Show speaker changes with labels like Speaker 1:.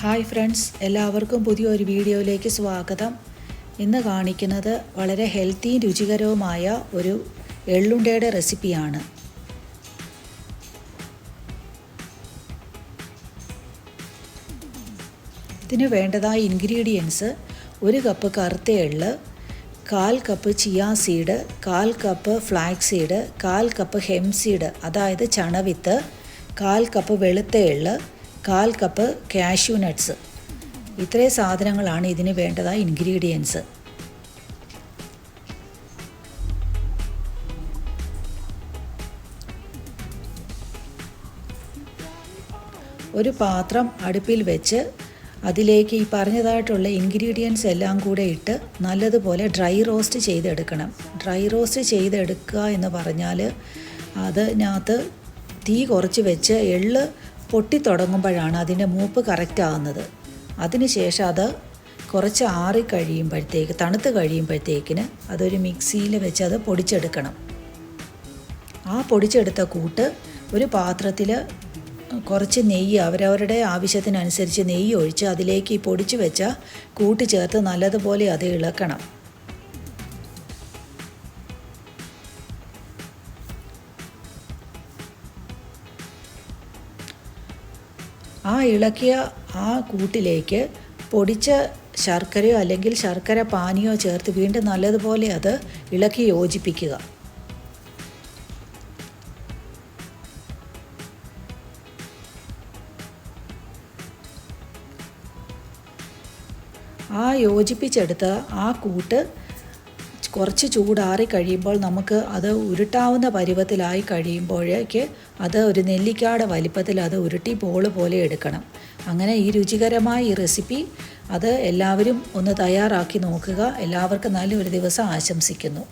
Speaker 1: Hi friends എല്ലാവർക്കും പുതിയൊരു വീഡിയോയിലേക്ക് സ്വാഗതം. ഇന്ന് കാണിക്കുന്നത് വളരെ ഹെൽത്തിയും രുചികരവുമായ ഒരു എള്ളുണ്ടയുടെ റെസിപ്പിയാണ്. ഇതിന് വേണ്ടതായ ഇൻഗ്രീഡിയൻസ് ഒരു കപ്പ് കറുത്ത എള്ള് കാൽ കപ്പ് ചിയാ സീഡ് കാൽ കപ്പ് ഫ്ലാക്സ് സീഡ് കാൽ കപ്പ് ഹെം സീഡ് അതായത് ചണവിത്ത് കാൽ കപ്പ് വെളുത്ത എള്ള് കാൽ കപ്പ് കാഷ്യൂ നട്ട്സ്. ഇത്രയും സാധനങ്ങളാണ് ഇതിന് വേണ്ടതായ ഇൻഗ്രീഡിയൻസ് ഒരു പാത്രം അടുപ്പിൽ വെച്ച് അതിലേക്ക് ഈ പറഞ്ഞതായിട്ടുള്ള ഇൻഗ്രീഡിയൻസ് എല്ലാം കൂടെ ഇട്ട് നല്ലതുപോലെ ഡ്രൈ റോസ്റ്റ് ചെയ്തെടുക്കണം. ഡ്രൈ റോസ്റ്റ് ചെയ്തെടുക്കുക എന്ന് പറഞ്ഞാൽ അതിനകത്ത് തീ കുറച്ച് വെച്ച് എള്ള് പൊട്ടിത്തുടങ്ങുമ്പോഴാണ് അതിന്റെ മൂപ്പ് കറക്റ്റ് ആകുന്നത് അതിനുശേഷം അത് കുറച്ച് ആറി കഴിയുമ്പോഴത്തേക്ക് തണുത്ത് കഴിയുമ്പോഴത്തേക്കിന് അതൊരു മിക്സിയിൽ വെച്ച് അത് പൊടിച്ചെടുക്കണം. ആ പൊടിച്ചെടുത്ത കൂട്ട് ഒരു പാത്രത്തിൽ കുറച്ച് നെയ്യ് അവരവരുടെ ആവശ്യത്തിനനുസരിച്ച് നെയ്യ് ഒഴിച്ച് അതിലേക്ക് ഈ പൊടിച്ച് വെച്ച കൂട്ട് ചേർത്ത് നല്ലതുപോലെ അത് ഇളക്കണം. ആ ഇളക്കിയ ആ കൂട്ടിലേക്ക് പൊടിച്ച ശർക്കരയോ അല്ലെങ്കിൽ ശർക്കര പാനിയോ ചേർത്ത് വീണ്ടും നല്ലതുപോലെ അത് ഇളക്കി യോജിപ്പിക്കുക. ആ യോജിപ്പിച്ചെടുത്ത ആ കൂട്ട് കുറച്ച് ചൂടാറി കഴിയുമ്പോൾ നമുക്ക് അത് ഉരുട്ടാവുന്ന പരുവത്തിലായി കഴിയുമ്പോഴേക്ക് അത് ഒരു നെല്ലിക്കാട് വലിപ്പത്തിൽ അത് ഉരുട്ടി ബോൾ പോലെ എടുക്കണം. അങ്ങനെ ഈ രുചികരമായ ഈ റെസിപ്പി അത് എല്ലാവരും ഒന്ന് തയ്യാറാക്കി നോക്കുക. എല്ലാവർക്കും നല്ലൊരു ദിവസം ആശംസിക്കുന്നു.